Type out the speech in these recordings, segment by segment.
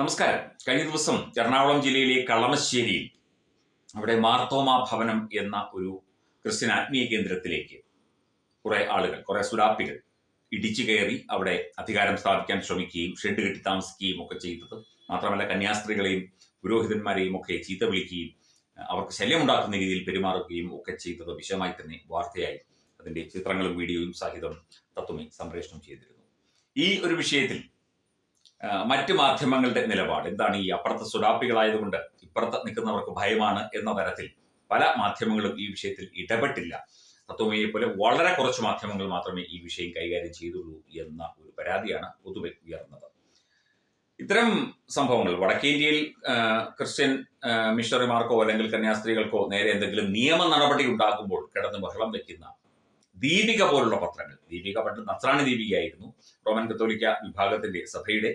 നമസ്കാരം. കഴിഞ്ഞ ദിവസം എറണാകുളം ജില്ലയിലെ കളമശ്ശേരിയിൽ അവിടെ മാർത്തോമ ഭവനം എന്ന ഒരു ക്രിസ്ത്യൻ ആത്മീയ കേന്ദ്രത്തിലേക്ക് കുറെ ആളുകൾ കുറെ സുരാപ്പികൾ ഇടിച്ചു കയറി അവിടെ അധികാരം സ്ഥാപിക്കാൻ ശ്രമിക്കുകയും ഷെഡ് കെട്ടി താമസിക്കുകയും ഒക്കെ ചെയ്തത്. മാത്രമല്ല കന്യാസ്ത്രീകളെയും പുരോഹിതന്മാരെയും ഒക്കെ ചീത്ത വിളിക്കുകയും അവർക്ക് ശല്യമുണ്ടാക്കുന്ന രീതിയിൽ പെരുമാറുകയും ഒക്കെ ചെയ്തത് വിശദമായി തന്നെ വാർത്തയായി. അതിന്റെ ചിത്രങ്ങളും വീഡിയോയും സഹിതം തത്വമി സംപ്രേഷണം ചെയ്തിരുന്നു. ഈ ഒരു വിഷയത്തിൽ മറ്റ് മാധ്യമങ്ങളുടെ നിലപാട്. എന്താണ് ഈ അപ്പുറത്തെ സുഡാപ്പികളായതുകൊണ്ട് ഇപ്പുറത്ത് നിൽക്കുന്നവർക്ക് ഭയമാണ് എന്ന തരത്തിൽ പല മാധ്യമങ്ങളും ഈ വിഷയത്തിൽ ഇടപെട്ടില്ല. തത്വമയെ പോലെ വളരെ കുറച്ച് മാധ്യമങ്ങൾ മാത്രമേ ഈ വിഷയം കൈകാര്യം ചെയ്തുള്ളൂ എന്ന ഒരു പരാതിയാണ് പൊതുവെ ഉയർന്നത്. ഇത്തരം സംഭവങ്ങൾ വടക്കേന്ത്യയിൽ ക്രിസ്ത്യൻ മിഷണറിമാർക്കോ അല്ലെങ്കിൽ കന്യാസ്ത്രീകൾക്കോ നേരെ എന്തെങ്കിലും നിയമ നടപടി ഉണ്ടാകുമ്പോൾ കിടന്ന് ബഹളം വെക്കുന്ന ദീപിക പോലുള്ള പത്രങ്ങൾ. ദീപിക പണ്ട് നസ്രാണി ദീപികയായിരുന്നു. റോമൻ കത്തോലിക്ക വിഭാഗത്തിന്റെ സഭയുടെ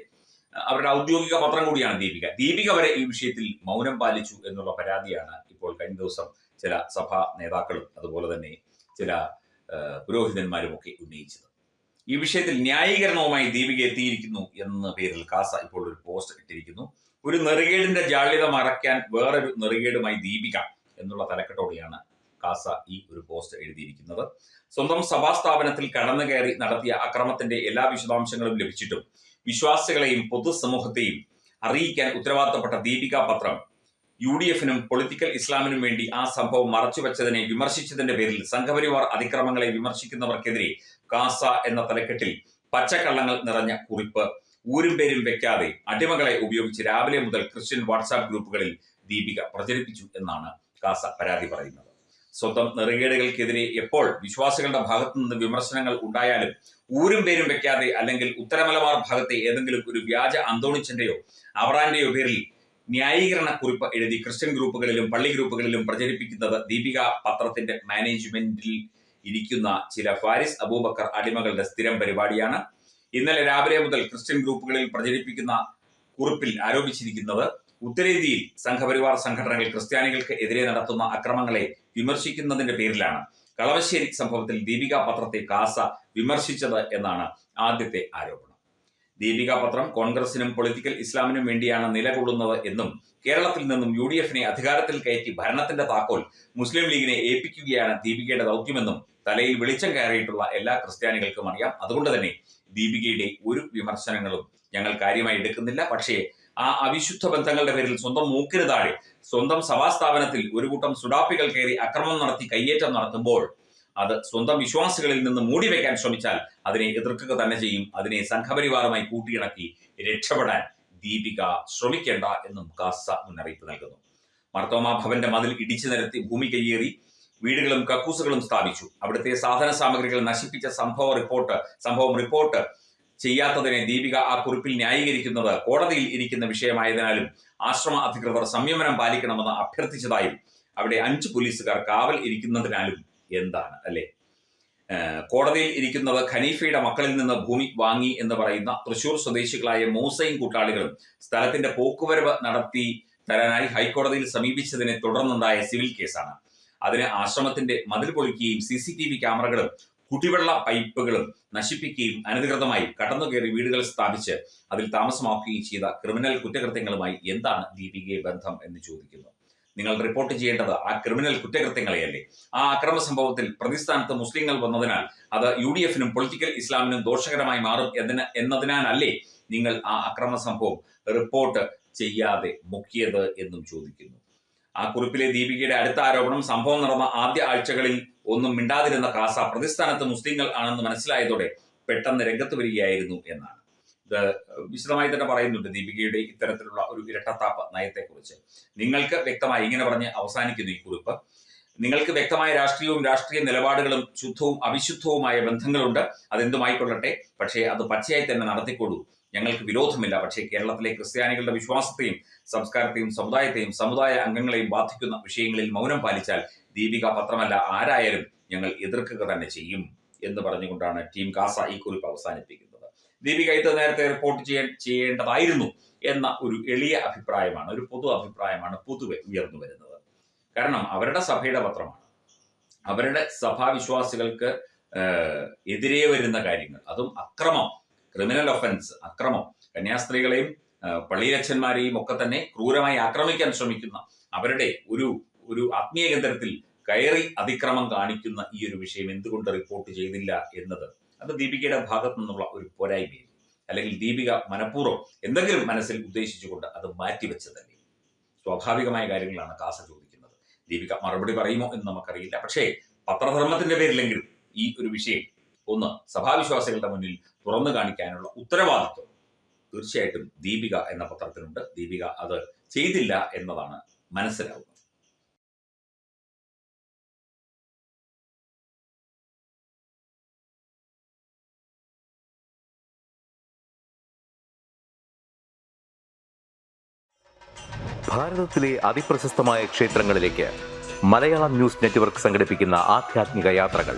അവരുടെ ഔദ്യോഗിക പത്രം കൂടിയാണ് ദീപിക. ദീപിക വരെ ഈ വിഷയത്തിൽ മൗനം പാലിച്ചു എന്നുള്ള പരാതിയാണ് ഇപ്പോൾ കഴിഞ്ഞ ദിവസം ചില സഭാ നേതാക്കളും അതുപോലെ തന്നെ ചില പുരോഹിതന്മാരും ഒക്കെ ഉന്നയിച്ചത്. ഈ വിഷയത്തിൽ ന്യായീകരണവുമായി ദീപിക എത്തിയിരിക്കുന്നു എന്ന പേരിൽ കാസ ഇപ്പോൾ ഒരു പോസ്റ്റ് ഇട്ടിരിക്കുന്നു. ഒരു നെറുകേടിന്റെ ജാള്യത മറയ്ക്കാൻ വേറൊരു നെറുകേടുമായി ദീപിക എന്നുള്ള തലക്കെട്ടോടെയാണ് കാസ ഈ ഒരു പോസ്റ്റ് എഴുതിയിരിക്കുന്നത്. സ്വന്തം സഭാ സ്ഥാപനത്തിൽ കടന്നു കയറി നടത്തിയ അക്രമത്തിന്റെ എല്ലാ വിശദാംശങ്ങളും ലഭിച്ചിട്ടും വിശ്വാസികളെയും പൊതുസമൂഹത്തെയും അറിയിക്കാൻ ഉത്തരവാദിത്തപ്പെട്ട ദീപിക പത്രം യു ഡി എഫിനും പൊളിറ്റിക്കൽ ഇസ്ലാമിനും വേണ്ടി ആ സംഭവം മറച്ചുവെച്ചതിനെ വിമർശിച്ചതിന്റെ പേരിൽ സംഘപരിവാർ അതിക്രമങ്ങളെ വിമർശിക്കുന്നവർക്കെതിരെ കാസ എന്ന തലക്കെട്ടിൽ പച്ചക്കള്ളങ്ങൾ നിറഞ്ഞ കുറിപ്പ് ഊരും പേരും വെക്കാതെ അടിമകളെ ഉപയോഗിച്ച് രാവിലെ മുതൽ ക്രിസ്ത്യൻ വാട്സാപ്പ് ഗ്രൂപ്പുകളിൽ ദീപിക പ്രചരിപ്പിച്ചു എന്നാണ് കാസ പരാതി പറയുന്നത്. സ്വന്തം നെറുകേടുകൾക്കെതിരെ എപ്പോൾ വിശ്വാസികളുടെ ഭാഗത്തു നിന്ന് വിമർശനങ്ങൾ ഉണ്ടായാലും ഊരും പേരും വെക്കാതെ അല്ലെങ്കിൽ ഉത്തരമലബാർ ഭാഗത്തെ ഏതെങ്കിലും ഒരു വ്യാജ അന്തോണിച്ചന്റെയോ അവറാന്റെയോ പേരിൽ ന്യായീകരണ കുറിപ്പ് എഴുതി ക്രിസ്ത്യൻ ഗ്രൂപ്പുകളിലും പള്ളി ഗ്രൂപ്പുകളിലും പ്രചരിപ്പിക്കുന്നത് ദീപിക പത്രത്തിന്റെ മാനേജ്മെന്റിൽ ഇരിക്കുന്ന ചില ഫാരിസ് അബൂബക്കർ അടിമകളുടെ സ്ഥിരം പരിപാടിയാണ്. ഇന്നലെ രാവിലെ മുതൽ ക്രിസ്ത്യൻ ഗ്രൂപ്പുകളിൽ പ്രചരിപ്പിക്കുന്ന കുറിപ്പിൽ ആരോപിച്ചിരിക്കുന്നത് ഉത്തരേന്ത്യയിൽ സംഘപരിവാർ സംഘടനകൾ ക്രിസ്ത്യാനികൾക്ക് എതിരെ നടത്തുന്ന അക്രമങ്ങളെ വിമർശിക്കുന്നതിന്റെ പേരിലാണ് കളവശ്ശേരി സംഭവത്തിൽ ദീപിക പത്രത്തെ കാസ വിമർശിച്ചത് എന്നാണ് ആദ്യത്തെ ആരോപണം. ദീപിക പത്രം കോൺഗ്രസിനും പൊളിറ്റിക്കൽ ഇസ്ലാമിനും വേണ്ടിയാണ് നിലകൊള്ളുന്നത് എന്നും കേരളത്തിൽ നിന്നും യു ഡി എഫിനെ അധികാരത്തിൽ കയറ്റി ഭരണത്തിന്റെ താക്കോൽ മുസ്ലിം ലീഗിനെ ഏൽപ്പിക്കുകയാണ് ദീപികയുടെ ദൗത്യമെന്നും തലയിൽ വെളിച്ചം കയറിയിട്ടുള്ള എല്ലാ ക്രിസ്ത്യാനികൾക്കും അറിയാം. അതുകൊണ്ട് തന്നെ ദീപികയുടെ ഒരു വിമർശനങ്ങളും ഞങ്ങൾ കാര്യമായി എടുക്കുന്നില്ല. പക്ഷേ ആ അവിശുദ്ധ ബന്ധങ്ങളുടെ പേരിൽ സ്വന്തം മൂക്കിന് താഴെ സ്വന്തം സഭാസ്ഥാപനത്തിൽ ഒരു കൂട്ടം സുഡാപ്പികൾ കയറി അക്രമം നടത്തി കയ്യേറ്റം നടത്തുമ്പോൾ അത് സ്വന്തം വിശ്വാസികളിൽ നിന്ന് മൂടിവെക്കാൻ ശ്രമിച്ചാൽ അതിനെ എതിർക്കുക തന്നെ ചെയ്യും. അതിനെ സംഘപരിവാറുമായി കൂട്ടിയിണക്കി രക്ഷപ്പെടാൻ ദീപിക ശ്രമിക്കേണ്ട എന്നും കാസ മുന്നറിയിപ്പ് നൽകുന്നു. മർത്തോമ ഭവന്റെ മതിൽ ഇടിച്ചു നിരത്തി ഭൂമി കയ്യേറി വീടുകളും കക്കൂസുകളും സ്ഥാപിച്ചു. അവിടുത്തെ സാധന സാമഗ്രികൾ നശിപ്പിച്ച സംഭവ റിപ്പോർട്ട് സംഭവം റിപ്പോർട്ട് ചെയ്യാത്തതിനെ ദീപിക ആ കുറിപ്പിൽ ന്യായീകരിക്കുന്നത് കോടതിയിൽ ഇരിക്കുന്ന വിഷയമായതിനാലും ആശ്രമ അധികൃതർ സംയമനം പാലിക്കണമെന്ന് അഭ്യർത്ഥിച്ചതായും അവിടെ അഞ്ച് പോലീസുകാർ കാവൽ ഇരിക്കുന്നതിനാലും എന്താണ് അല്ലെ? കോടതിയിൽ ഇരിക്കുന്നത് ഖനീഫയുടെ മക്കളിൽ നിന്ന് ഭൂമി വാങ്ങി എന്ന് പറയുന്ന തൃശൂർ സ്വദേശികളായ മൂസയും കൂട്ടാളികളും സ്ഥലത്തിന്റെ പോക്കുവരവ് നടത്തി തരാനായി ഹൈക്കോടതിയിൽ സമീപിച്ചതിനെ തുടർന്നുണ്ടായ സിവിൽ കേസാണ്. അതിന് ആശ്രമത്തിന്റെ മതിൽ പൊളിക്കുകയും സി സി ടി വി ക്യാമറകളും കുടിവെള്ള പൈപ്പുകളും നശിപ്പിക്കുകയും അനധികൃതമായി കടന്നു കയറി വീടുകൾ സ്ഥാപിച്ച് അതിൽ താമസമാക്കുകയും ചെയ്ത ക്രിമിനൽ കുറ്റകൃത്യങ്ങളുമായി എന്താണ് ദീപികയെ ബന്ധം എന്ന് ചോദിക്കുന്നു. നിങ്ങൾ റിപ്പോർട്ട് ചെയ്യേണ്ടത് ആ ക്രിമിനൽ കുറ്റകൃത്യങ്ങളെയല്ലേ? ആ അക്രമ സംഭവത്തിൽ പ്രതിസ്ഥാനത്ത് മുസ്ലിങ്ങൾ വന്നതിനാൽ അത് യു ഡി എഫിനും പൊളിറ്റിക്കൽ ഇസ്ലാമിനും ദോഷകരമായി മാറും എന്നതിന് എന്നതിനാലല്ലേ നിങ്ങൾ ആ അക്രമ സംഭവം റിപ്പോർട്ട് ചെയ്യാതെ മുക്കിയത് എന്നും ചോദിക്കുന്നു. ആ കുറിപ്പിലെ ദീപികയുടെ അടുത്ത ആരോപണം സംഭവം നടന്ന ആദ്യ ആഴ്ചകളിൽ ഒന്നും മിണ്ടാതിരുന്ന കാസ പ്രതിസ്ഥാനത്ത് മുസ്ലിങ്ങൾ ആണെന്ന് മനസ്സിലായതോടെ പെട്ടെന്ന് രംഗത്ത് വരികയായിരുന്നു എന്നാണ്. ഇത് വിശദമായി തന്നെ പറയുന്നുണ്ട് ദീപികയുടെ ഇത്തരത്തിലുള്ള ഒരു ഇരട്ടത്താപ്പ് നയത്തെക്കുറിച്ച്. നിങ്ങൾക്ക് വ്യക്തമായി ഇങ്ങനെ പറഞ്ഞ് അവസാനിക്കുന്നു ഈ കുറിപ്പ്. നിങ്ങൾക്ക് വ്യക്തമായ രാഷ്ട്രീയവും രാഷ്ട്രീയ നിലപാടുകളും ശുദ്ധവും അവിശുദ്ധവുമായ ബന്ധങ്ങളുണ്ട്. അതെന്തുമായിക്കൊള്ളട്ടെ? പക്ഷേ അത് പച്ചയായി തന്നെ നടത്തിക്കൊള്ളൂ ഞങ്ങൾക്ക് വിരോധമില്ല. പക്ഷേ കേരളത്തിലെ ക്രിസ്ത്യാനികളുടെ വിശ്വാസത്തെയും സംസ്കാരത്തെയും സമുദായത്തെയും സമുദായ അംഗങ്ങളെയും ബാധിക്കുന്ന വിഷയങ്ങളിൽ മൗനം പാലിച്ചാൽ ദീപിക പത്രമല്ല ആരായാലും ഞങ്ങൾ എതിർക്കുക തന്നെ ചെയ്യും എന്ന് പറഞ്ഞുകൊണ്ടാണ് ടീം കാസ ഈ കുറിപ്പ് അവസാനിപ്പിക്കുന്നത്. ദീപിക ഇത് നേരത്തെ റിപ്പോർട്ട് ചെയ്യാൻ ചെയ്യേണ്ടതായിരുന്നു എന്ന ഒരു എളിയ അഭിപ്രായമാണ് ഒരു പൊതു അഭിപ്രായമാണ് പൊതുവെ ഉയർന്നു വരുന്നത്. കാരണം അവരുടെ സഭയുടെ പത്രമാണ്. അവരുടെ സഭാവിശ്വാസികൾക്ക് എതിരെ വരുന്ന കാര്യങ്ങൾ അതും അക്രമം ക്രിമിനൽ ഒഫൻസ് അക്രമം കന്യാസ്ത്രീകളെയും പള്ളിയച്ഛന്മാരെയും ഒക്കെ തന്നെ ക്രൂരമായി ആക്രമിക്കാൻ ശ്രമിക്കുന്ന അവരുടെ ഒരു ഒരു ആത്മീയ കേന്ദ്രത്തിൽ കയറി അതിക്രമം കാണിക്കുന്ന ഈ ഒരു വിഷയം എന്തുകൊണ്ട് റിപ്പോർട്ട് ചെയ്തില്ല എന്നത്. അത് ദീപികയുടെ ഭാഗത്തു നിന്നുള്ള ഒരു പോരായ്മയാണ്. അല്ലെങ്കിൽ ദീപിക മനഃപൂർവം എന്തെങ്കിലും മനസ്സിൽ ഉദ്ദേശിച്ചുകൊണ്ട് അത് മാറ്റിവെച്ചതല്ലേ സ്വാഭാവികമായ കാര്യങ്ങളാണ് കാസ ചോദിക്കുന്നത്. ദീപിക മറുപടി പറയുമോ എന്ന് നമുക്കറിയില്ല. പക്ഷേ പത്രധർമ്മത്തിന്റെ പേരിലെങ്കിലും ഈ ഒരു വിഷയം ഒന്ന് സഭാവിശ്വാസികളുടെ മുന്നിൽ തുറന്നു കാണിക്കാനുള്ള ഉത്തരവാദിത്വം. തീർച്ചയായിട്ടും ദീപിക എന്ന പത്രത്തിനുണ്ട് ദീപിക അത് ചെയ്തില്ല എന്നതാണ് മനസ്സിലാവുന്നത്. ഭാരതത്തിലെ അതിപ്രശസ്തമായ ക്ഷേത്രങ്ങളിലേക്ക് മലയാളം ന്യൂസ് നെറ്റ്വർക്ക് സംഘടിപ്പിക്കുന്ന ആധ്യാത്മിക യാത്രകൾ.